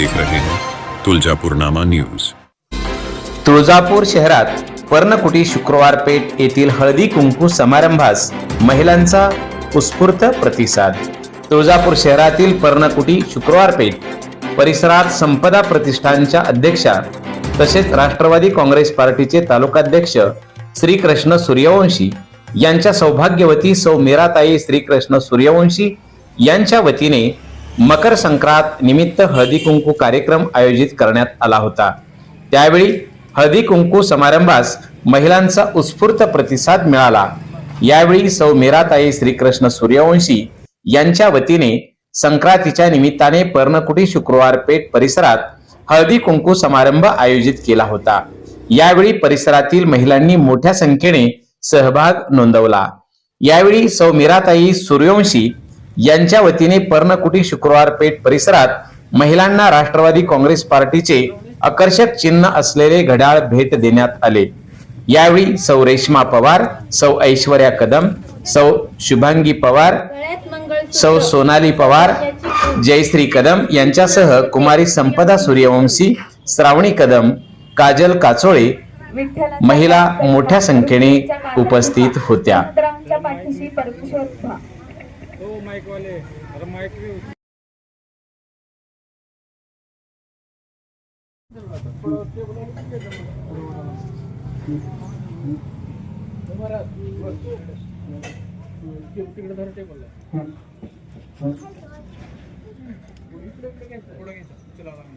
देख रहे हैं। तुलजापुरनामा न्यूज। तुळजापूर शहरात पर्णकुटी शुक्रवार पेठ येथील हळदी कुंकू समारंभास महिलांचा उत्स्फूर्त प्रतिसाद. तुळजापूर शहरातील पर्णकुटी शुक्रवार पेठ परिसरात संपदा प्रतिष्ठानच्या अध्यक्षा तसेच राष्ट्रवादी काँग्रेस पार्टीचे तालुकाध्यक्ष श्रीकृष्ण सूर्यवंशी यांच्या सौभाग्यवती सौ मीराताई श्रीकृष्ण सूर्यवंशी यांच्या वतीने मकर संक्रांत निमित्त हळदी कुंकू कार्यक्रम आयोजित करण्यात आला होता. त्यावेळी हळदी कुंकू समारंभास महिलांचा उत्स्फूर्त प्रतिसाद मिळाला. यावेळी सौ मेराताई श्रीकृष्ण सूर्यवंशी यांच्या वतीने संक्रांतीच्या निमित्ताने पर्णकुटी शुक्रवार पेठ परिसरात हळदी कुंकू समारंभ आयोजित केला होता. यावेळी परिसरातील महिलांनी मोठ्या संख्येने सहभाग नोंदवला. यावेळी सौ मीराताई सूर्यवंशी यांच्या वतीने पर्णकुटी शुक्रवार पेठ परिसरात महिलांना राष्ट्रवादी काँग्रेस पार्टीचे आकर्षक चिन्ह असलेले घड्याळ भेट देण्यात आले. यावेळी सौ रेश्मा पवार सौ ऐश्वर्या कदम सौ शुभांगी पवार सौ सोनाली पवार जयश्री कदम यांच्यासह कुमारी संपदा सूर्यवंशी श्रावणी कदम काजल काचोळे महिला मोठ्या संख्येने उपस्थित होत्या. मित्रांच्या पाठीशी वाले अरे तुम्ही भी या सर इकडून ये. ऐश्वर्या इकडून श्रावणी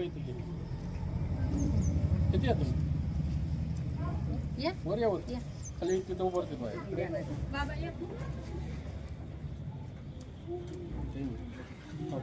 इथे घे. किती आहे तुम्ही या. वर या वर या. खाली तिथं उभं राहते बाहेर. बाबा या. ते- हो.